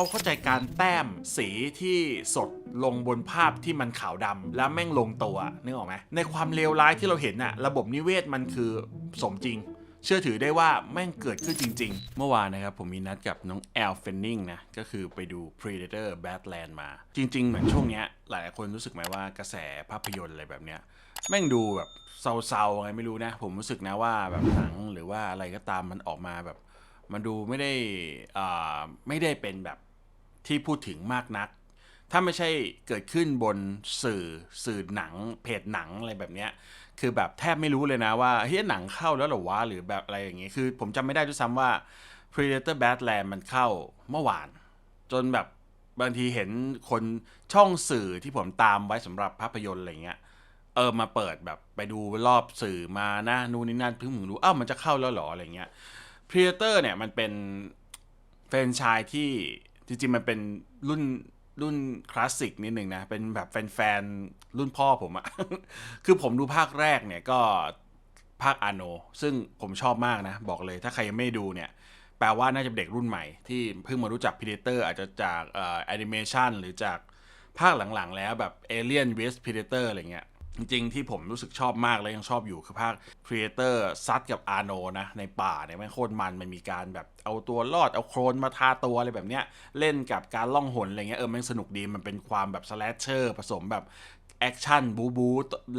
เขาเข้าใจการแต้มสีที่สดลงบนภาพที่มันขาวดำแล้วแม่งลงตัวนึกออกไหมในความเลวร้ายที่เราเห็นน่ะระบบนิเวศมันคือสมจริง เชื่อถือได้ว่าแม่งเกิดขึ้นจริง ๆ เมื่อวานนะครับผมมีนัดกับน้องแอลเฟนนิงนะ ก็คือไปดู Predator Badland มา จริง ๆ เหมือนช่วงเนี้ยหลายคนรู้สึกไหมว่ากระแสภาพยนตร์อะไรแบบเนี้ยแม่งดูแบบเศร้าๆไงไม่รู้นะ ผมรู้สึกนะว่าแบบหนังหรือว่าอะไรก็ตามมันออกมาแบบ มันดูไม่ได้อ่าไม่ได้เป็นแบบ ที่พูดถึงมากนัก ถ้าไม่ใช่เกิดขึ้นบนสื่อสื่อหนัง เพจหนังอะไรแบบเนี้ยคือแบบแทบไม่รู้เลยนะว่าเฮ้ยหนังเข้าแล้วหรอวะหรือแบบอะไรอย่างเงี้ยคือผมจำไม่ได้ด้วยซ้ำว่า Predator Badland มันเข้าเมื่อวาน จนแบบบางทีเห็นคนช่องสื่อที่ผมตามไว้สำหรับภาพยนตร์อะไรเงี้ยเออมาเปิดแบบไปดูรอบสื่อมานะนู่นนี่นั่นเพิ่งมึงรู้อ้าวมันจะเข้าแล้วหรออะไรเงี้ย Predator เนี่ยมันเป็นแฟรนไชายที่ จริงๆ มันเป็นรุ่นรุ่นคลาสสิกนิดหนึ่งนะ เป็นแบบแฟนๆ รุ่นพ่อผมอะ คือผมดูภาคแรกเนี่ยก็ภาคอาโน ซึ่งผมชอบมากนะ บอกเลยถ้าใครยังไม่ดูเนี่ย แปลว่าน่าจะเป็นเด็กรุ่นใหม่ที่เพิ่งมารู้จัก Predator อาจจะจากเอ่อแอนิเมชันหรือจากภาคหลังๆ แล้วแบบ Alien vs Predator อะไรเงี้ย จริงๆที่ผมรู้สึกชอบมากและยังชอบอยู่คือภาค Predator ซัดกับอาโนนะ ในป่าเนี่ยแม่งโคตรมันมันมีการแบบเอาตัวรอดเอาโครนมาทาตัวอะไรแบบเนี้ย เล่นกับการล่องหนอะไรเงี้ยเออแม่งสนุกดีมันเป็นความแบบสแลชเชอร์ผสมแบบแอคชั่นบูบู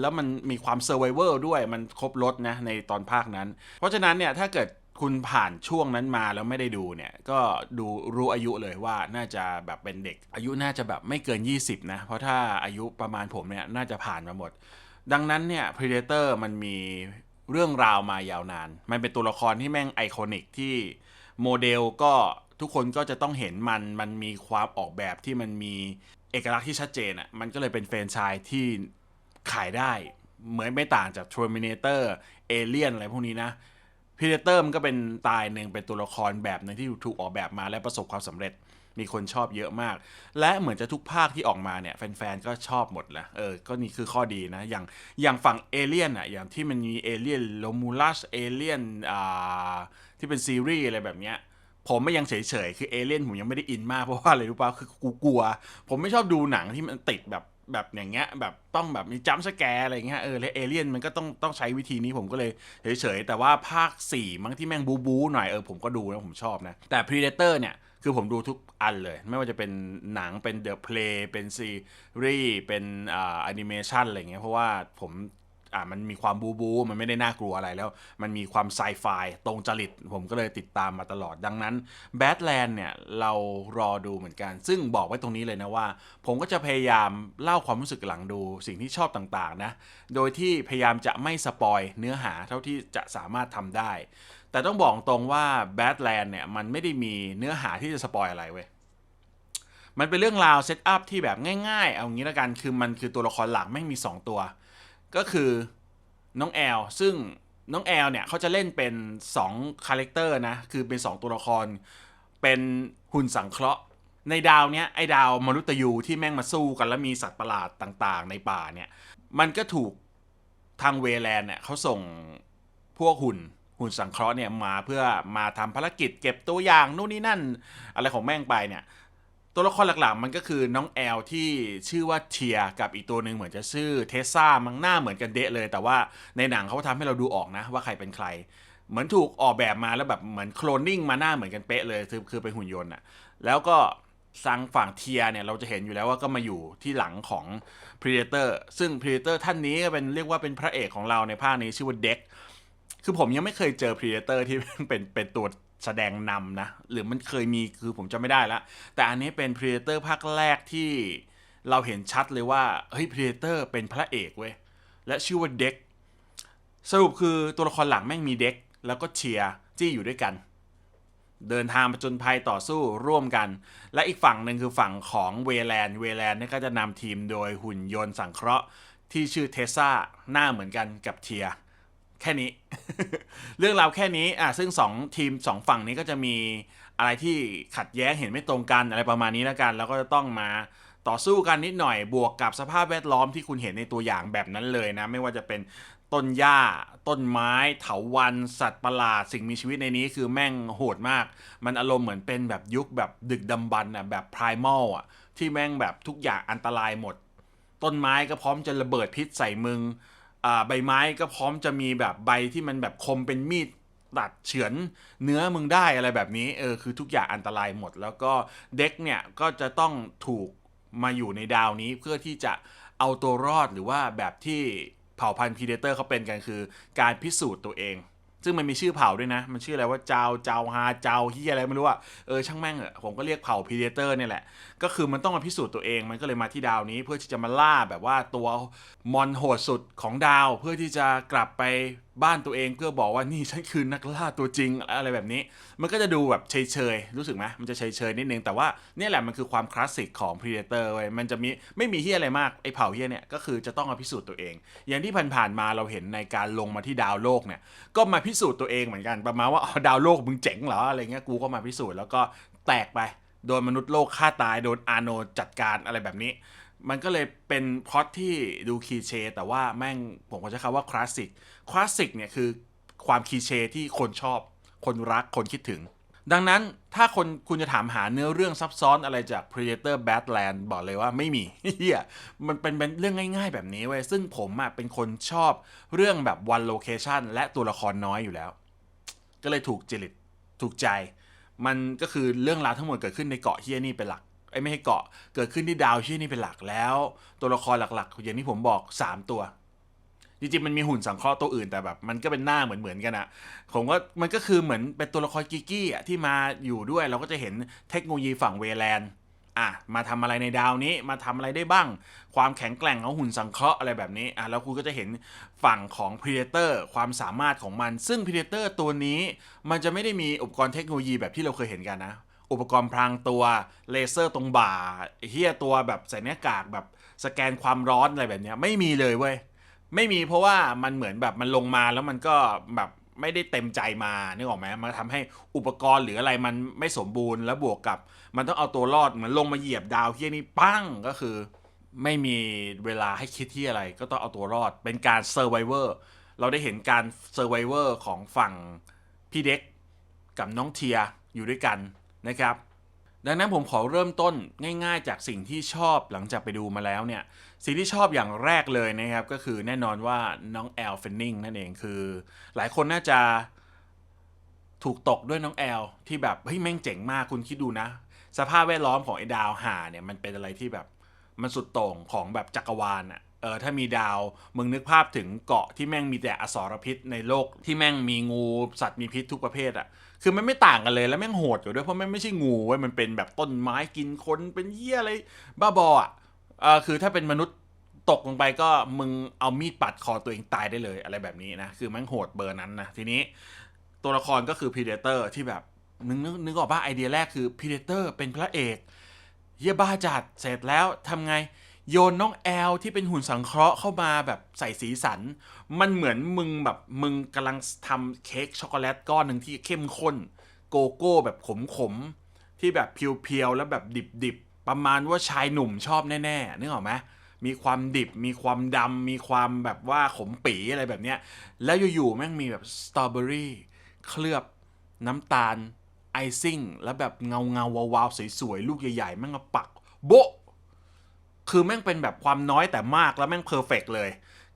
แล้วมันมีความเซอร์ไวเวอร์ด้วยมันครบรถนะในตอนภาคนั้น เพราะฉะนั้นเนี่ยถ้าเกิด คุณผ่านช่วงนั้นมาแล้วไม่ได้ดูเนี่ย ก็ดูรู้อายุเลยว่าน่าจะแบบเป็นเด็ก อายุน่าจะแบบไม่เกิน 20 นะ เพราะถ้าอายุประมาณผมเนี่ยน่าจะผ่านมาหมด ดังนั้นเนี่ย Predator มันมีเรื่องราวมายาวนาน มันเป็นตัวละครที่แม่งไอคอนิกที่โมเดลก็ทุกคนก็จะต้องเห็นมัน มันมีความออกแบบที่มันมีเอกลักษณ์ที่ชัดเจนอะ่ะ มันก็เลยเป็นแฟรนไชายที่ขายได้ เหมือนไม่ต่างจาก Terminator Alien อะไรพวกนี้นะ Predator มันก็เป็นตายหนึ่งเป็นตัวละครแบบหนึ่งที่ถูกออกแบบมาและประสบความสำเร็จมีคนชอบเยอะมาก และเหมือนจะทุกภาคที่ออกมาเนี่ย แฟนๆ ก็ชอบหมดแหละเออ ก็นี่คือข้อดีนะ อย่างอย่างฝั่งเอเลียนอะ อย่างที่มันมีเอเลียนโลมูลัสเอเลียนอ่าที่เป็นซีรีส์อะไรแบบเนี้ยผมไม่ยังเฉยๆ คือเอเลี่ยนผมยังไม่ได้อินมากเพราะว่าอะไรรู้ป่ะคือกูกลัว ผมไม่ชอบดูหนังที่มันติดแบบ แบบอย่างเงี้ยแบบต้องแบบมีจัมสแกร์อะไรเงี้ยเออแล้วเอเลี่ยนมันก็ต้องต้องใช้วิธีนี้ผมก็เลยเฉยๆ แต่ว่าภาค 4 มั้งที่แม่งบูบูหน่อยเออผมก็ดูนะผมชอบนะ แต่ Predator เนี่ยคือผมดูทุกอันเลย ไม่ว่าจะเป็นหนังเป็นเดอะเพลย์เป็นซีรีส์เป็นอ่าแอนิเมชันอะไรเงี้ยเพราะว่าผม อ่ามันมีความบูบู มันไม่ได้น่ากลัวอะไรแล้ว มันมีความไซไฟตรงจริต ผมก็เลยติดตามมาตลอดดังนั้นแบทแลนด์เนี่ย เรารอดูเหมือนกัน ซึ่งบอกไว้ตรงนี้เลยนะว่า ผมก็จะพยายามเล่าความรู้สึกหลังดูสิ่งที่ชอบต่างๆนะ โดยที่พยายามจะไม่สปอยเนื้อหาเท่าที่จะสามารถทำได้ แต่ต้องบอกตรงว่า Badland เนี่ยมันไม่ได้มีเนื้อหาที่จะสปอยอะไรเว้ยมันเป็นเรื่องราวเซตอัพที่แบบง่ายๆ เอางี้ล้วกัน คือมันคือตัวละครหลักแม่มี 2 ตัว ก็คือน้องแอลซึ่งน้องแอลเนี่ยเขาจะเล่นเป็น2คาแรคเตอร์นะ คือเป็น 2 ตัวละคร เป็นหุ่นสังเคราะห์ ในดาวเนี้ยไอ้ดาวมนุษย์ยูที่แม่งมาสู้กันแล้วมีสัตว์ประหลาดต่างๆ ในป่าเนี่ย มันก็ถูกทางเวแลนเนี่ยเขาส่งพวกหุ่นหุ่นสังเคราะห์เนี่ยมาเพื่อมาทำภารกิจเก็บตัวอย่างนู่นนี่นั่น อะไรของแม่งไปเนี่ย ตัวละครหลักๆ มันก็คือน้องแอลที่ชื่อว่าเทียกับอีกตัวหนึ่งเหมือนจะชื่อเทสซามังหน้าเหมือนกันเดะเลย แต่ว่าในหนังเขาทำให้เราดูออกนะ ว่าใครเป็นใคร เหมือนถูกออกแบบมาแล้วแบบเหมือนโคลนนิ่งมาหน้าเหมือนกันเป๊ะเลยคือคือเป็นหุ่นยนต์อะแล้วก็สังฝั่งเทียเนี่ยเราจะเห็นอยู่แล้วว่าก็มาอยู่ที่หลังของ Predator ซึ่ง Predator ท่านนี้ก็เป็นเรียกว่าเป็นพระเอกของเราในภาคนี้ชื่อว่าเด็กคือผมยังไม่เคยเจอ Predator ที่เป็นเป็นตัว แสดงนำนะ หรือมันเคยมีคือผมจำไม่ได้ละ แต่อันนี้เป็น Predator ภาคแรกที่เราเห็นชัดเลยว่า เฮ้ย Predator เป็นพระเอกเว้ย และชื่อว่าเด็ก สรุปคือตัวละครหลักแม่งมีเด็ก แล้วก็เชียร์จี้อยู่ด้วยกัน เดินทางผจญภัยต่อสู้ร่วมกัน และอีกฝั่งหนึ่งคือฝั่งของเวแลนเวแลนนี่ก็จะนำทีมโดยหุ่นยนต์สังเคราะห์ที่ชื่อเทสซาหน้าเหมือนกันกับเทียร์ แค่นี้ เรื่องราวแค่นี้อะซึ่งสองทีมสองฝั่งนี้ก็จะมีอะไรที่ขัดแย้งเห็นไม่ตรงกันอะไรประมาณนี้แล้วกัน แล้วก็จะต้องมาต่อสู้กันนิดหน่อยบวกกับสภาพแวดล้อมที่คุณเห็นในตัวอย่างแบบนั้นเลยนะ ไม่ว่าจะเป็นต้นหญ้า ต้นไม้ เถาวัลย์สัตว์ประหลาด สิ่งมีชีวิตในนี้คือแม่งโหดมาก มันอารมณ์เหมือนเป็นแบบยุคแบบดึกดำบรรพ์อะแบบพร i ม a ลอะที่แม่งแบบทุกอย่างอันตรายหมด ต้นไม้ก็พร้อมจะระเบิดพิษใส่มึง ใบไม้ก็พร้อมจะมีแบบใบที่มันแบบคมเป็นมีดตัดเฉือนเนื้อมึงได้อะไรแบบนี้เออคือทุกอย่างอันตรายหมด แล้วก็เด็กเนี่ยก็จะต้องถูกมาอยู่ในดาวนี้เพื่อที่จะเอาตัวรอดหรือว่าแบบที่เผ่าพันธุ์พีเดเตอร์เขาเป็นกันคือ การพิสูจน์ตัวเอง ซึ่งมันมีชื่อเผ่าด้วยนะ มันชื่ออะไรว่าเจ้าเจ้าฮาเจ้าที่อะไรไม่รู้อะเออช่างแม่งเหอะผมก็เรียกเผ่าพีเดเตอร์เนี่ยแหละ ก็คือมันต้องมาพิสูจน์ตัวเอง มันก็เลยมาที่ดาวนี้เพื่อที่จะมาล่าแบบว่าตัวมอนโหดสุดของดาวเพื่อที่จะกลับไปบ้านตัวเองเพื่อบอกว่านี่ฉันคือนักล่าตัวจริงอะไรแบบนี้ มันก็จะดูแบบเฉยๆรู้สึกไหมมันจะเฉยๆนิดนึง แต่ว่าเนี่ยแหละมันคือความคลาสสิกของ Predator เว้ยมันจะมีไม่มีเฮียอะไรมากไอ้เผ่าเฮียเนี่ยก็คือจะต้องมาพิสูจน์ตัวเอง อย่างที่ผ่านๆมาเราเห็นในการลงมาที่ดาวโลกเนี่ยก็มาพิสูจน์ตัวเองเหมือนกันประมาณว่าอ๋อดาวโลกมึงเจ๋งเหรออะไรเงี้ยกูก็มาพิสูจน์แล้วก็แตกไปโดนมนุษย์โลกฆ่าตายโดนอาโนจัดการอะไรแบบนี้ มันก็เลยเป็นพล็อตที่ดูคีเช แต่ว่าแม่งผมก็จะคำว่าคลาสสิก คลาสสิกเนี่ยคือความคีเชที่คนชอบ คนรัก คนคิดถึง ดังนั้นถ้าคนคุณจะถามหาเนื้อเรื่องซับซ้อนอะไรจาก Predator Badland บอกเลยว่าไม่มีเฮียมันเป็นเรื่องง่ายๆแบบนี้เว้ย ซึ่งผมอะเป็นคนชอบเรื่องแบบ one location และตัวละครน้อยอยู่แล้ว ก็เลยถูกจริต ถูกใจ มันก็คือเรื่องราวทั้งหมดเกิดขึ้นในเกาะเฮียนี่เป็นหลัก ไอ้ไม่ใช่เกาะเกิดขึ้นที่ดาวเฮียนี่เป็นหลักแล้ว ตัวละครหลักๆ อย่างที่ผมบอก 3 ตัวจริงๆมันมีหุ่นสังเคราะห์ตัวอื่นแต่แบบ มันก็เป็นหน้าเหมือนๆกันอะผมก็มันก็คือเหมือนเป็นตัวละครกิกกี้อะที่มาอยู่ด้วย เราก็จะเห็นเทคโนโลยีฝั่งเวแลนด์อะมาทำอะไรในดาวนี้มาทำอะไรได้บ้าง ความแข็งแกร่งของหุ่นสังเคราะห์อะไรแบบนี้อะแล้วคุณก็จะเห็นฝั่งของ Predator ความสามารถของมัน ซึ่ง Predator ตัวนี้ มันจะไม่ได้มีอุปกรณ์เทคโนโลยีแบบที่เราเคยเห็นกันนะ อุปกรณ์พรางตัวเลเซอร์ตรงบ่าเฮียตัวแบบใส่หน้ากากแบบสแกนความร้อนอะไรแบบเนี้ยไม่มีเลยเว้ยไม่มีเพราะว่ามันเหมือนแบบมันลงมาแล้วมันก็แบบไม่ได้เต็มใจมานึกออกไหมมันทำให้อุปกรณ์หรืออะไรมันไม่สมบูรณ์แล้วบวกกับ มันต้องเอาตัวรอดเหมือนลงมาเหยียบดาวเฮียนี่ปั้งก็คือ ไม่มีเวลาให้คิดที่อะไร ก็ต้องเอาตัวรอดเป็นการเซอร์ไวเวอร์เราได้เห็นการเซอร์ไวเวอร์ของฝั่งพี่เด็กกับน้องเทียอยู่ด้วยกัน นะครับ ดังนั้นผมขอเริ่มต้นง่ายๆ จากสิ่งที่ชอบหลังจากไปดูมาแล้วเนี่ยสิ่งที่ชอบอย่างแรกเลยนะครับ ก็คือแน่นอนว่าน้องแอลเฟนนิงนั่นเองคือ หลายคนน่าจะถูกตกด้วยน้องแอลที่แบบเฮ้ยแม่งเจ๋งมากคุณคิดดูนะ สภาพแวดล้อมของไอ้ดาวหาเนี่ยมันเป็นอะไรที่แบบมันสุดโต่งของแบบจักรวาลอะ เออถ้ามีดาวมึงนึกภาพถึงเกาะที่แม่งมีแต่อสรพิษในโลกที่แม่งมีงูสัตว์มีพิษทุกประเภทอะคือมันไม่ต่างกันเลยแล้วแม่งโหดอยู่ด้วยเพราะแมันไม่ใช่งูเว้ยมันเป็นแบบต้นไม้กินคนเป็นเหี้ยอะไรบ้าบออะเออคือถ้าเป็นมนุษย์ตกลงไปก็มึงเอามีดปัดคอตัวเองตายได้เลยอะไรแบบนี้นะคือแม่งโหดเบอร์นั้นนะทีนี้ ตัวละครก็คือ Predator ที่แบบนึกนึกนึกออกป่ะไอเดียแรกคือ Predator เป็นพระเอกเยี่ยบ้าจัดเสร็จแล้วทำไง โยนน้องแอลที่เป็นหุ่นสังเคราะห์เข้ามาแบบใส่สีสัน มันเหมือนมึงแบบมึงกำลังทำเค้กช็อกโกแลตก้อนหนึ่งที่เข้มข้น โกโก้แบบขมๆ ที่แบบเพียวๆ แล้วแบบดิบๆ ประมาณว่าชายหนุ่มชอบแน่ๆนึกออกไหมมีความดิบมีความดำมีความแบบว่าขมปีอะไรแบบเนี้ยแล้วอยู่ๆแม่งมีแบบสตรอเบอรี่เคลือบน้ำตาลไอซิ่งแล้วแบบเงาเงาๆวาวๆสวยๆ ลูกใหญ่ๆแม่งมาปัก โบะ คือแม่งเป็นแบบความน้อยแต่มากแล้วแม่งเพอร์เฟกเลย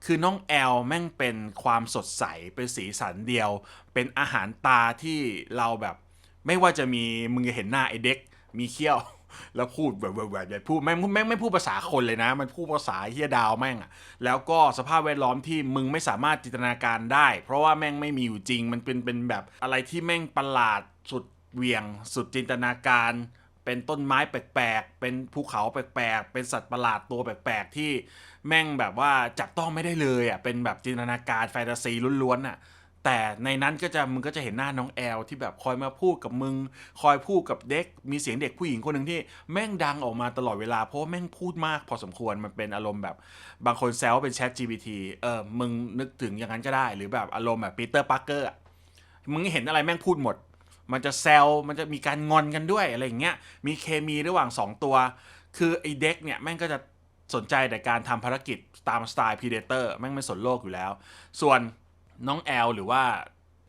คือน้องแอลแม่งเป็นความสดใส เป็นสีสันเดียว เป็นอาหารตาที่เราแบบ ไม่ว่าจะมีมึงจะเห็นหน้าไอเด็ก มีเขี้ยว แล้วพูดแบบแบบแบบพูดแม่งแม่งไม่พูดภาษาคนเลยนะ มันพูดภาษาเฮียดาวแม่งอะแล้วก็สภาพแวดล้อมที่มึงไม่สามารถจินตนาการได้ เพราะว่าแม่งไม่มีอยู่จริง มันเป็นเป็นแบบอะไรที่แม่งประหลาดสุดเหวียง สุดจินตนาการ เป็นต้นไม้แปลกๆ เป็นภูเขาแปลกๆ เป็นสัตว์ประหลาดตัวแปลกๆ ที่แม่งแบบว่าจับต้องไม่ได้เลยอะ เป็นแบบจินตนาการแฟนตาซีล้วนๆอะ แต่ในนั้นก็จะมึงก็จะเห็นหน้าน้องแอลที่แบบคอยมาพูดกับมึง คอยพูดกับเด็ก มีเสียงเด็กผู้หญิงคนหนึ่งที่แม่งดังออกมาตลอดเวลา เพราะว่าแม่งพูดมากพอสมควร มันเป็นอารมณ์แบบบางคนแซวว่าเป็นแชท GPT เออ มึงนึกถึงอย่างนั้นก็ได้ หรือแบบอารมณ์แบบปีเตอร์ปาร์เกอร์มึงเห็นอะไรแม่งพูดหมด มันจะแซวมันจะมีการงอนกันด้วยอะไรอย่างเงี้ยมีเคมีระหว่างสองตัว คือไอ้เด็กเนี่ยแม่งก็จะสนใจแต่การทำภารกิจตามสไตล์ Predator แม่งไม่สนโลกอยู่แล้ว ส่วนน้องแอลหรือว่า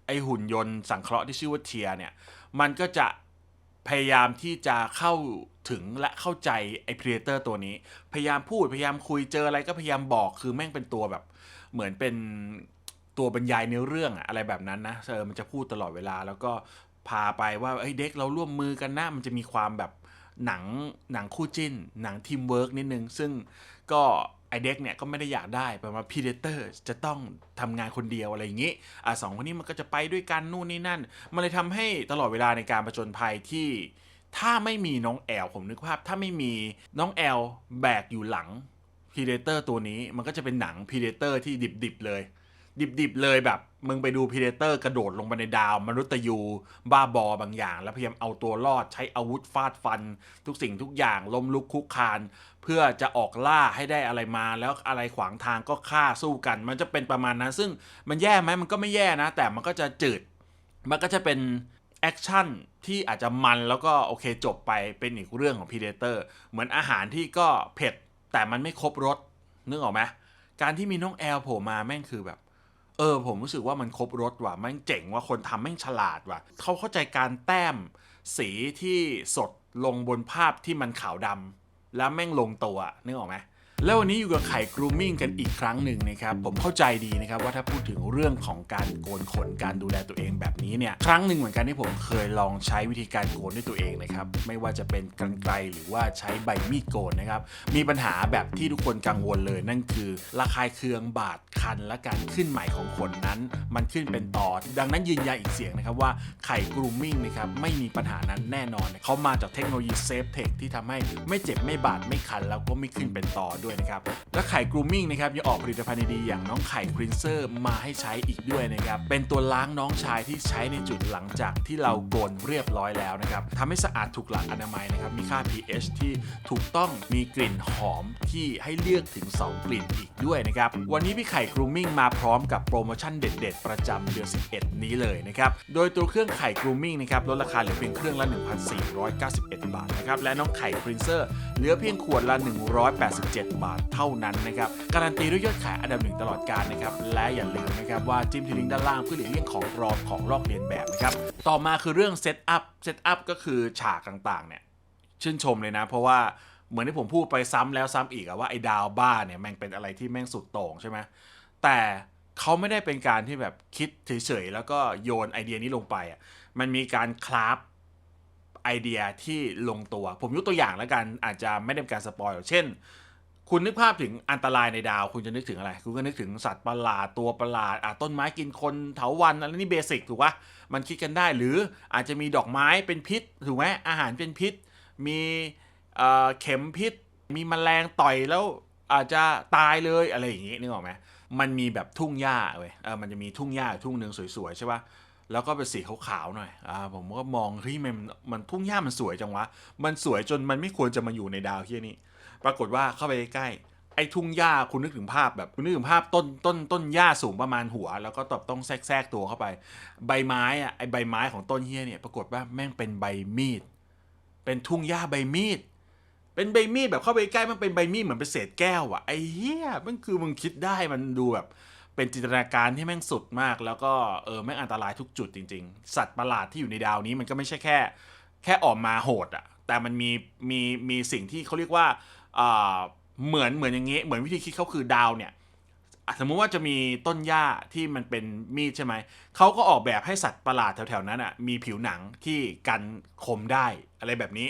ไอหุ่นยนต์สังเคราะห์ที่ชื่อว่าเทียเนี่ย มันก็จะพยายามที่จะเข้าถึงและเข้าใจไอ้ Predator ตัวนี้ พยายามพูดพยายามคุยเจออะไรก็พยายามบอกคือแม่งเป็นตัวแบบเหมือนเป็นตัวบรรยายเนื้อเรื่องอะอะไรแบบนั้นนะเออมันจะพูดตลอดเวลา แล้วก็ พาไปว่าเอ้ยเด็กเราร่วมมือกันนะมันจะมีความแบบหนังหนังคู่จิ้น หนังทีมเวิร์กนิดนึง ซึ่งก็ไอเด็กเนี่ยก็ไม่ได้อยากได้ประมาณพีเดเตอร์จะต้องทำงานคนเดียวอะไรอย่างนี้อะสองคนนี้มันก็จะไปด้วยกันนู่นนี่นั่น มันเลยทำให้ตลอดเวลาในการประจนภัยที่ถ้าไม่มีน้องแอลผมนึกภาพ ถ้าไม่มีน้องแอลแบกอยู่หลัง Predator ตัวนี้มันก็จะเป็นหนัง Predator ที่ดิบๆเลย ดิบๆเลยแบบ มึงไปดู Predator กระโดดลงไปในดาว มนุษย์ยู บ้าบอบางอย่าง แล้วพยายามเอาตัวรอดใช้อาวุธฟาดฟัน ทุกสิ่งทุกอย่างล้มลุกคุกคาน เพื่อจะออกล่าให้ได้อะไรมา แล้วอะไรขวางทางก็ฆ่าสู้กัน มันจะเป็นประมาณนั้น ซึ่งมันแย่ไหมมันก็ไม่แย่นะ แต่มันก็จะจืด มันก็จะเป็นแอคชั่นที่อาจจะมันแล้วก็โอเคจบไปเป็นอีกเรื่องของ Predator เหมือนอาหารที่ก็เผ็ดแต่มันไม่ครบรสนึกออกไหมการที่มีน้องแอลโผล่มาแม่งคือแบบ เออผมรู้สึกว่ามันครบรถว่ะแม่งเจ๋งว่าคนทำแม่งฉลาดว่ะเขาเข้าใจการแต้มสีที่สดลงบนภาพที่มันขาวดำแล้วแม่งลงตัวนึกออกไหม แล้ววันนี้อยู่กับไข่กรูมมิ่งกันอีกครั้งหนึ่งนะครับ ผมเข้าใจดีนะครับว่าถ้าพูดถึงเรื่องของการโกนขนการดูแลตัวเองแบบนี้เนี่ยครั้งหนึ่งเหมือนกันที่ผมเคยลองใช้วิธีการโกนด้วยตัวเองนะครับไม่ว่าจะเป็นกรรไกรหรือว่าใช้ใบมีดโกนนะครับมีปัญหาแบบที่ทุกคนกังวลเลยนั่นคือระคายเคืองบาดคัน และการขึ้นใหม่ของขนนั้น มันขึ้นเป็นตอดังนั้นยืนยันอีกเสียงนะครับว่าไข่กรูมมิ่งนะครับไม่มีปัญหานั้นแน่นอนเขามาจากเทคโนโลยีเซฟเทคที่ทำให้ไม่เจ็บไม่บาดไม่คัน แล้วก็ไม่ขึ้นเป็นตอด้วยนะครับ และไข่กรูมมิ่งนะครับยังออกผลิตภัณฑ์ดีๆอย่างน้องไข่ครีนเซอร์มาให้ใช้อีกด้วยนะครับ เป็นตัวล้างน้องชายที่ใช้ในจุดหลังจากที่เราโกนเรียบร้อยแล้วนะครับทำให้สะอาดถูกหลักอนามัยนะครับ มีค่า pH ที่ถูกต้องมีกลิ่นหอมที่ให้เลือกถึง 2 กลิ่นอีกด้วยนะครับ วันนี้พี่ไข่กรูมมิ่งมาพร้อมกับโปรโมชั่นเด็ด ๆ ประจำเดือน 11 นี้เลยนะครับ โดยตัวเครื่องไข่กรูมมิ่งนะครับลดราคาเหลือเพียงเครื่องละ 1,491 บาทนะครับ และน้องไข่ครีนเซอร์เหลือเพียงขวดละ 187บาทเท่านั้นนะครับ การันตีด้วยยอดขายอันดับหนึ่งตลอดกาลนะครับ และอย่าลืมนะครับว่าจิ้มที่ลิงก์ด้านล่างเพื่อหลีกเลี่ยงของปลอมของลอกเลียนแบบนะครับ ต่อมาคือเรื่องเซตอัพ เซตอัพก็คือฉากต่างๆเนี่ยชื่นชมเลยนะ เพราะว่าเหมือนที่ผมพูดไปซ้ำแล้วซ้ำอีกอะว่าไอ้ดาวบ้าเนี่ยแม่งเป็นอะไรที่แม่งสุดโต่งใช่ไหมแต่เขาไม่ได้เป็นการที่แบบคิดเฉยๆแล้วก็โยนไอเดียนี้ลงไปอะ มันมีการคราฟไอเดียที่ลงตัว ผมยกตัวอย่างแล้วกันอาจจะไม่ได้เป็นการสปอยเช่น คุณนึกภาพถึงอันตรายในดาว คุณจะนึกถึงอะไร คุณก็นึกถึงสัตว์ประหลาดตัวประหลาดอะต้นไม้กินคนเถาวันอะไรนี่เบสิกถูกปะมันคิดกันได้ หรืออาจจะมีดอกไม้เป็นพิษถูกไหมอาหารเป็นพิษ มีเอ่อเข็มพิษ มีแมลงต่อยแล้วอาจจะตายเลยอะไรอย่างงี้นึกออกไหมมันมีแบบทุ่งหญ้าเว้ยเออมันจะมีทุ่งหญ้าทุ่งหนึ่งสวยๆใช่ปะแล้วก็เป็นสีขาวๆหน่อย อ่า ผมก็มองเฮ้ยมันมันทุ่งหญ้ามันสวยจังวะ มันสวยจนมันไม่ควรจะมาอยู่ในดาวที่นี้ ปรากฏว่าเข้าไปใกล้ไอ้ทุ่งหญ้าคุณนึกถึงภาพแบบคุณนึกถึงภาพต้นต้นต้นหญ้าสูงประมาณหัว แล้วก็ตบต้องแทรกแทรกตัวเข้าไป ใบไม้อะไอ้ใบไม้ของต้นเฮียเนี่ยปรากฏว่าแม่งเป็นใบมีด เป็นทุ่งหญ้าใบมีด เป็นใบมีดแบบเข้าไปใกล้มันเป็นใบมีดเหมือนเป็นเศษแก้วอะไอ้เฮียมันคือมึงคิดได้มันดูแบบ เป็นจินตนาการที่แม่งสุดมาก แล้วก็เออแม่งอันตรายทุกจุดจริง ๆ สัตว์ประหลาดที่อยู่ในดาวนี้มันก็ไม่ใช่แค่ แค่ออกมาโหดอะแต่มันมีมีมีสิ่งที่เขาเรียกว่า เหมือนเหมือนอย่างงี้เหมือนวิธีคิดเขาคือดาวเนี่ยสมมุติว่าจะมีต้นหญ้าที่มันเป็นมีดใช่ไหม เขาก็ออกแบบให้สัตว์ประหลาดแถวๆนั้นอะมีผิวหนังที่กันคมได้อะไรแบบนี้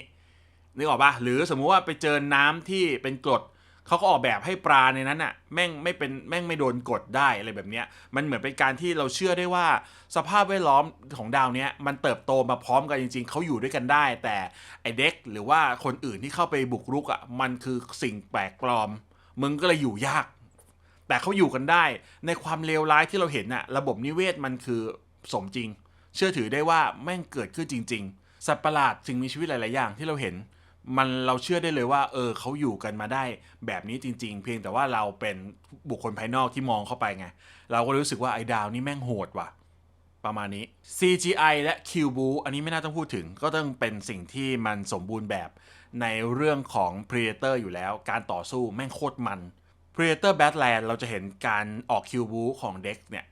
นึกออกปะหรือสมมุติว่าไปเจอน้ำที่เป็นกรด เขาก็ออกแบบให้ปลาในนั้นอะแม่งไม่เป็นแม่งไม่โดนกดได้อะไรแบบเนี้ยมันเหมือนเป็นการที่เราเชื่อได้ว่า สภาพแวดล้อมของดาวเนี้ยมันเติบโตมาพร้อมกันจริง ๆเขาอยู่ด้วยกันได้ แต่ไอเด็กหรือว่าคนอื่นที่เข้าไปบุกรุกอะมันคือสิ่งแปลกปลอม มึงก็เลยอยู่ยาก แต่เขาอยู่กันได้ ในความเลวร้ายที่เราเห็นน่ะระบบนิเวศมันคือสมจริง เชื่อถือได้ว่าแม่งเกิดขึ้นจริง ๆ สัตว์ประหลาดสิ่งมีชีวิตหลาย ๆ อย่างที่เราเห็น มันเราเชื่อได้เลยว่า เออเขาอยู่กันมาได้แบบนี้จริง ๆ เพียงแต่ว่าเราเป็นบุคคลภายนอกที่มองเข้าไปไง เราก็รู้สึกว่าไอ้ดาวนี่แม่งโหดว่ะ ประมาณนี้ CGI และ Q b o อันนี้ไม่น่าต้องพูดถึง ก็ต้องเป็นสิ่งที่มันสมบูรณ์แบบในเรื่องของ Predator อยู่แล้ว การต่อสู้แม่งโคตรมัน Predator Badland เราจะเห็นการออกคิวบูของเด็กเนี่ย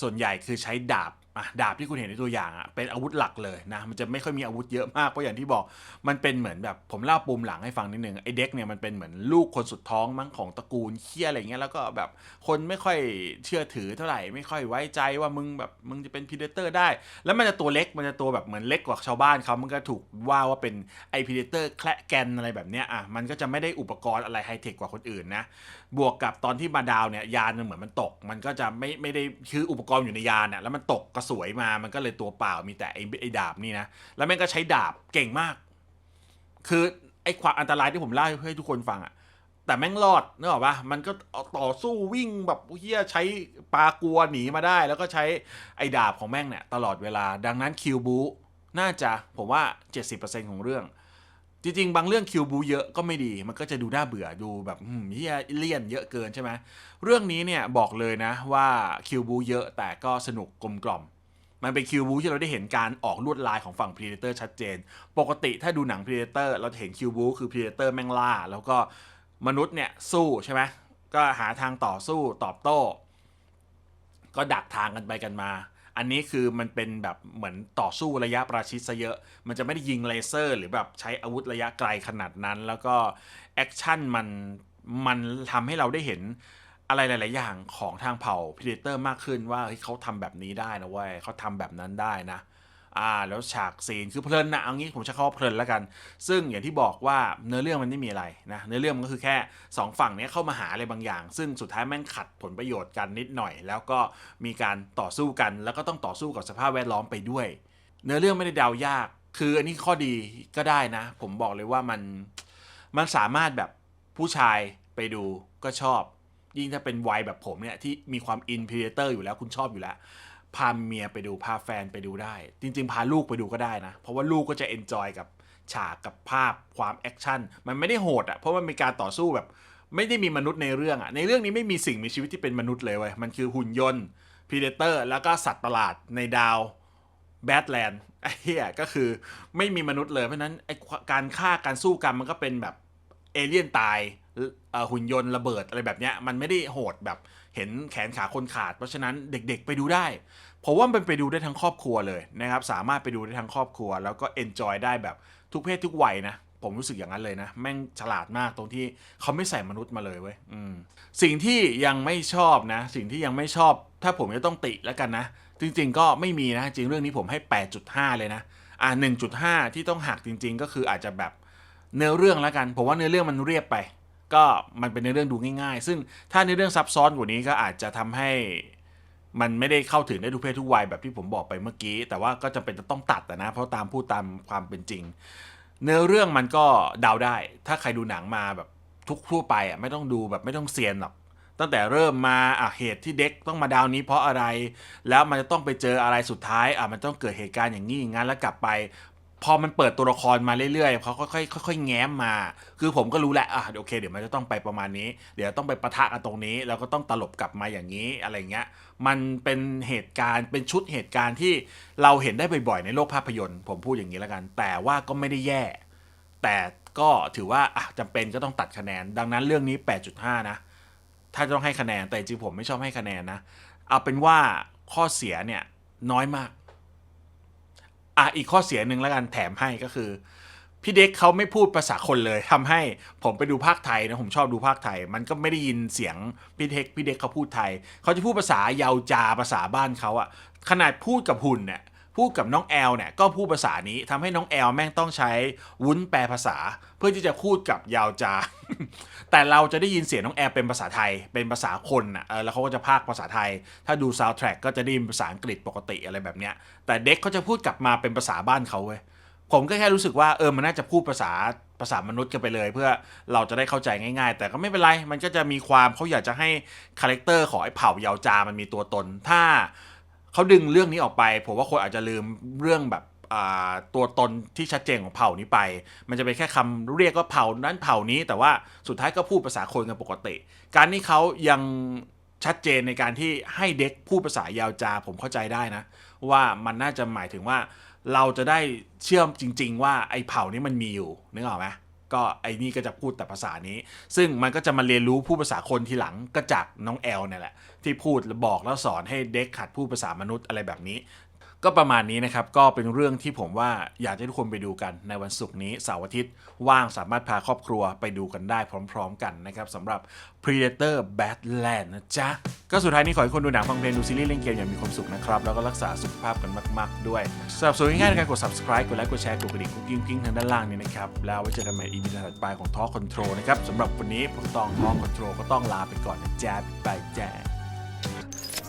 ส่วนใหญ่คือใช้ดาบ อะดาบที่คุณเห็นในตัวอย่างอะเป็นอาวุธหลักเลยนะมันจะไม่ค่อยมีอาวุธเยอะมากเพราะอย่างที่บอกมันเป็นเหมือนแบบผมเล่าปูมหลังให้ฟังนิดนึงไอ้เด็กเนี่ยมันเป็นเหมือนลูกคนสุดท้องมั้งของตระกูลเคียอะไรเงี้ยแล้วก็แบบคนไม่ค่อยเชื่อถือเท่าไหร่ไม่ค่อยไว้ใจว่ามึงแบบมึงจะเป็นพีเดเตอร์ได้ แล้วมันจะตัวเล็กมันจะตัวแบบเหมือนเล็กกว่าชาวบ้านเขามันก็ถูกว่าว่าเป็นไอพีเดเตอร์แคละแกนอะไรแบบเนี้ยอะมันก็จะไม่ได้อุปกรณ์อะไรไฮเทคกว่าคนอื่นนะ บวกกับตอนที่มาดาวเนี่ยยานมันเหมือนมันตก มันก็จะไม่ไม่ได้คืออุปกรณ์อยู่ในยานน่ะแล้วมันตกกระสวยมามันก็เลยตัวเปล่ามีแต่ไอ้ไอ้ดาบนี่นะแล้วแม่งก็ใช้ดาบเก่งมาก คือไอ้ความอันตรายที่ผมเล่าให้ทุกคนฟังอะแต่แม่งรอดนึกออกปะมันก็ต่อสู้วิ่งแบบเฮียใช้ปลากลัวหนีมาได้ แล้วก็ใช้ไอ้ดาบของแม่งเนี่ยตลอดเวลา ดังนั้นคิวบูน่าจะผมว่า 70%ของเรื่อง จริงๆ บางเรื่องคิวบูเยอะก็ไม่ดี มันก็จะดูน่าเบื่อดูแบบเฮียเลี่ยนเยอะเกินใช่ไหมเรื่องนี้เนี่ยบอกเลยนะว่าคิวบูเยอะแต่ก็สนุกกลมกล่อม มันเป็นคิวบูที่เราได้เห็นการออกลวดลายของฝั่ง Predator ชัดเจน ปกติถ้าดูหนัง Predator เราจะเห็นคิวบูคือ Predator แม่งล่า แล้วก็มนุษย์เนี่ยสู้ใช่ไหมก็หาทางต่อสู้ตอบโต้ ก็ดักทางกันไปกันมา อันนี้คือมันเป็นแบบเหมือนต่อสู้ระยะประชิดซะเยอะ มันจะไม่ได้ยิงเลเซอร์ หรือแบบใช้อาวุธระยะไกลขนาดนั้น แล้วก็แอคชั่นมันมันทำให้เราได้เห็นอะไรหลาย ๆ อย่างของทางเผ่าพีเดเตอร์มากขึ้นว่าเขาทำแบบนี้ได้นะเว้ยเขาทำแบบนั้นได้นะ อ่าแล้วฉากซีนคือเพลินนะเอางี้ผมใช้คำว่าเพลินแล้วกัน ซึ่งอย่างที่บอกว่าเนื้อเรื่องมันไม่มีอะไรนะเนื้อเรื่องมันก็คือแค่สองฝั่งนี้เข้ามาหาอะไรบางอย่าง ซึ่งสุดท้ายแม่งขัดผลประโยชน์กันนิดหน่อย แล้วก็มีการต่อสู้กัน แล้วก็ต้องต่อสู้กับสภาพแวดล้อมไปด้วย เนื้อเรื่องไม่ได้เดายาก คืออันนี้ข้อดีก็ได้นะ ผมบอกเลยว่ามันมันสามารถแบบผู้ชายไปดูก็ชอบ ยิ่งถ้าเป็นวัยแบบผมเนี่ยที่มีความอินพีเดเตอร์อยู่แล้วคุณชอบอยู่แล้ว พาเมียไปดูพาแฟนไปดูได้ จริง ๆ พาลูกไปดูก็ได้นะ เพราะว่าลูกก็จะเอนจอยกับฉากกับภาพความแอคชั่น มันไม่ได้โหดอะ่ะเพราะมันมีการต่อสู้แบบ ไม่ได้มีมนุษย์ในเรื่องอะ่ะในเรื่องนี้ไม่มีสิ่งมีชีวิตที่เป็นมนุษย์เลยเว้ยมันคือหุ่นยนต์พีเดเตอร์แล้วก็สัตว์ประหลาดในดาวแบทแลนด์ไอ้เหี้ยก็คือไม่มีมนุษย์เลยเพราะฉะนั้นไอ้การฆ่าการสู้กันมันก็เป็นแบบเอเลี่ยนตายหุ่นยนต์ระเบิดอะไรแบบเนี้ยมันไม่ได้โหดแบบเห็นแขนขาคนขาด เพราะฉะนั้นเด็กๆไปดูได้ ผมว่ามันไปดูได้ทั้งครอบครัวเลยนะครับ สามารถไปดูได้ทั้งครอบครัว แล้วก็เอนจอยได้แบบทุกเพศทุกวัยนะ ผมรู้สึกอย่างนั้นเลยนะ แม่งฉลาดมากตรงที่เขาไม่ใส่มนุษย์มาเลยเว้ยสิ่งที่ยังไม่ชอบนะ สิ่งที่ยังไม่ชอบ ถ้าผมจะต้องติแล้วกันนะ จริง ๆ ก็ไม่มีนะ จริงเรื่องนี้ผมให้ 8.5 เลยนะ อ่า1.5 ที่ต้องหักจริง ๆ ก็คืออาจจะแบบเนื้อเรื่องแล้วกัน ผมว่าเนื้อเรื่องมันเรียบไป ก็มันเป็นเนื้อเรื่องดูง่าย ๆ ซึ่งถ้าเนื้อเรื่องซับซ้อนกว่านี้ก็อาจจะทำให้ มันไม่ได้เข้าถึงได้ทุกเพศทุกวัยแบบที่ผมบอกไปเมื่อกี้ แต่ว่าก็จำเป็นจะต้องตัดนะ เพราะตามพูดตามความเป็นจริง เนื้อเรื่องมันก็เดาได้ ถ้าใครดูหนังมาแบบทุกทั่วไปอะไม่ต้องดูแบบไม่ต้องเซียนหรอกตั้งแต่เริ่มมาอะเหตุที่เด็กต้องมาดาวนี้เพราะอะไร แล้วมันจะต้องไปเจออะไรสุดท้ายอะมันต้องเกิดเหตุการณ์อย่างนี้อย่างนั้นแล้วกลับไป พอมันเปิดตัวละครมาเรื่อยๆเขาค่อยๆค่อยๆแง้มมา คือผมก็รู้แหละอะโอเค เดี๋ยวมันจะต้องไปประมาณนี้ เดี๋ยวต้องไปปะทะกันตรงนี้ แล้วก็ต้องตลบกลับมาอย่างนี้อะไรเงี้ย มันเป็นเหตุการณ์เป็นชุดเหตุการณ์ที่เราเห็นได้บ่อยๆในโลกภาพยนตร์ ผมพูดอย่างนี้แล้วกัน แต่ว่าก็ไม่ได้แย่ แต่ก็ถือว่าอะจำเป็นก็ต้องตัดคะแนน ดังนั้นเรื่องนี้ 8.5 นะ ถ้าจะต้องให้คะแนนแต่จริงผมไม่ชอบให้คะแนนนะ เอาเป็นว่าข้อเสียเนี่ยน้อยมาก อะอีกข้อเสียหนึ่งแล้วกันแถมให้ก็คือ พี่เด็กเขาไม่พูดภาษาคนเลยทำให้ผมไปดูภาคไทยนะผมชอบดูภาคไทย มันก็ไม่ได้ยินเสียงพี่เด็กพี่เด็กเขาพูดไทยเขาจะพูดภาษายาวจาภาษาบ้านเขาอะขนาดพูดกับหุ่นเนี่ยพูดกับน้องแอลเนี่ยก็พูดภาษานี้ทำให้น้องแอลแม่งต้องใช้วุ้นแปลภาษา เพื่อที่จะพูดกับยาวจา แต่เราจะได้ยินเสียงน้องแอลเป็นภาษาไทย เป็นภาษาคนอะแล้วเขาก็จะพากภาษาไทย ถ้าดูซาวด์แทร็กก็จะได้ยินภาษาอังกฤษปกติอะไรแบบเนี้ย แต่เด็กเขาจะพูดกลับมาเป็นภาษาบ้านเขาเว้ย ผมก็แค่รู้สึกว่าเออ มันน่าจะพูดภาษาภาษามนุษย์กันไปเลย เพื่อเราจะได้เข้าใจง่ายๆ แต่ก็ไม่เป็นไร มันก็จะมีความเขาอยากจะให้คาแรคเตอร์ของไอ้เผ่ายาวจามันมีตัวตน ถ้าเขาดึงเรื่องนี้ออกไป ผมว่าคนอาจจะลืมเรื่องแบบ ตัวตนที่ชัดเจนของเผ่านี้ไป มันจะเป็นแค่คำเรียกว่าเผ่านั้นเผ่านี้ แต่ว่าสุดท้ายก็พูดภาษาคนกันปกติ การที่เขายังชัดเจนในการที่ให้เด็กพูดภาษายาวจาผมเข้าใจได้นะ ว่ามันน่าจะหมายถึงว่า เราจะได้เชื่อมจริง ๆ ว่าไอ้เผ่านี้มันมีอยู่นึกออกไหมก็ไอ้นี่ก็จะพูดแต่ภาษานี้ ซึ่งมันก็จะมาเรียนรู้พูดภาษาคนทีหลังก็จากน้องแอลเนี่ยแหละ ที่พูดบอกแล้วสอนให้เด็กหัดพูดภาษามนุษย์อะไรแบบนี้ ก็ประมาณนี้นะครับ ก็เป็นเรื่องที่ผมว่าอยากให้ทุกคนไปดูกันในวันศุกร์นี้เสาร์อาทิตย์ ว่างสามารถพาครอบครัวไปดูกันได้พร้อม ๆ กันนะครับสำหรับ Predator Badland นะจ๊ะ ก็สุดท้ายนี้ขอให้คนดูหนังฟังเพลงดูซีรีส์เล่นเกมอย่างมีความสุขนะครับ แล้วก็รักษาสุขภาพกันมาก ๆ ด้วยสำหรับส่วนง่ายๆในการกด subscribe กดไลค์กดแชร์กดกระดิ่งกุ๊กกิ้งกิ้งทางด้านล่างนี้นะครับแล้วไว้เจอกันใหม่ EP ถัดไปของ Talk Control นะครับสำหรับวันนี้ผมต้อง Talk Control ก็ต้องลาไปก่อนนะจ๊ะบายจ้า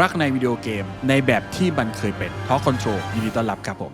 รักในวิดีโอเกมในแบบที่มันเคยเป็นเพราะคอนโทรลยินดีต้อนรับครับผม